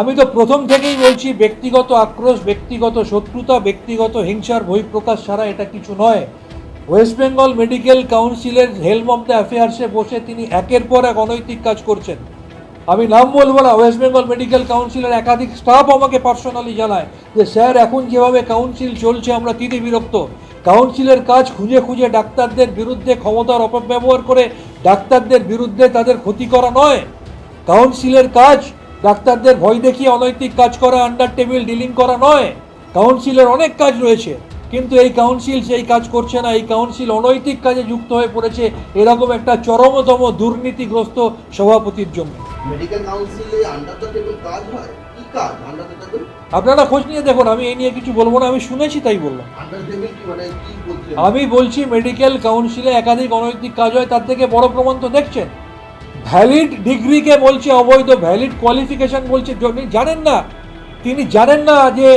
আমি তো প্রথম থেকেই বলছি, ব্যক্তিগত আক্রোশ, ব্যক্তিগত শত্রুতা, ব্যক্তিগত হিংসার বহিঃপ্রকাশ ছাড়া এটা কিছু নয়। ওয়েস্ট বেঙ্গল মেডিকেল কাউন্সিলের হেলম অফ দ্য অ্যাফেয়ার্সে বসে তিনি একের পর এক অনৈতিক কাজ করছেন। আমি নাম বলব না ওয়েস্ট বেঙ্গল মেডিকেল কাউন্সিলের একাধিক স্টাফ আমাকে পার্সোনালি জানায় যে, স্যার, এখন যেভাবে কাউন্সিল চলছে, আমরা তিনে বিরক্ত। কাউন্সিলের কাজ খুঁজে খুঁজে ডাক্তারদের বিরুদ্ধে ক্ষমতার অপব্যবহার করে ডাক্তারদের বিরুদ্ধে তাদের ক্ষতি করা নয়। কাউন্সিলের কাজ ডাক্তারদের ভয় দেখিয়ে অনৈতিক কাজ করা আন্ডার টেবিল ডিলিং করা নয়। কাউন্সিলের অনেক কাজ রয়েছে। কিন্তু এই কাউন্সিল সেই কাজ করছে না। এই কাউন্সিল অনৈতিক কাজে যুক্ত হয়ে পড়েছে। এরকম একটা চরমতম দুর্নীতিগ্রস্ত সভাপতির জন্য মেডিকেল কাউন্সিলে আন্ডার টেবিল কাজ হয়? আপনারা খোঁজ নিয়ে দেখুন। আমি এই নিয়ে কিছু বলব না। আমি শুনেছি তাই বললাম। মানে আমি বলছি মেডিকেল কাউন্সিলে একাধিক অনৈতিক কাজ হয়। তার থেকে বড় প্রমাণ তো দেখছেন। ভ্যালিড ডিগ্রিকে বলছে, অবৈধ ভ্যালিড কোয়ালিফিকেশন বলছে জানেন না। তিনি জানেন না যে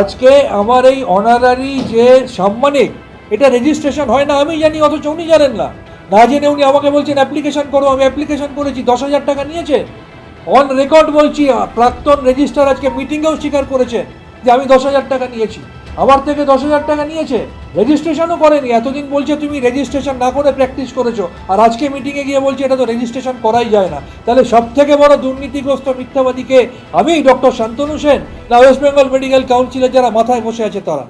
আজকে আমার এই অনারারি যে সাম্মানিক, এটা রেজিস্ট্রেশন হয় না আমি জানি, অথচ উনি জানেন না। না জেনে উনি আমাকে বলছেন অ্যাপ্লিকেশন করো, আমি অ্যাপ্লিকেশন করেছি, দশ হাজার টাকা নিয়েছে। অন রেকর্ড বলছি প্রাক্তন রেজিস্ট্রার আজকে মিটিংয়েও স্বীকার করেছে যে আমি দশ হাজার টাকা নিয়েছি। আমার থেকে দশ হাজার টাকা নিয়েছে। রেজিস্ট্রেশনও করেনি। এতদিন বলছে, তুমি রেজিস্ট্রেশন না করে প্র্যাকটিস করেছ। আর আজকে মিটিংয়ে গিয়ে বলছে, এটা তো রেজিস্ট্রেশন করাই যায় না। তাহলে সব থেকে বড় দুর্নীতিগ্রস্ত মিথ্যাবাদীকে আমি ডক্টর শান্তনু সেন, না ওয়েস্ট বেঙ্গল মেডিকেল কাউন্সিলের যারা মাথায় বসে আছে তারা?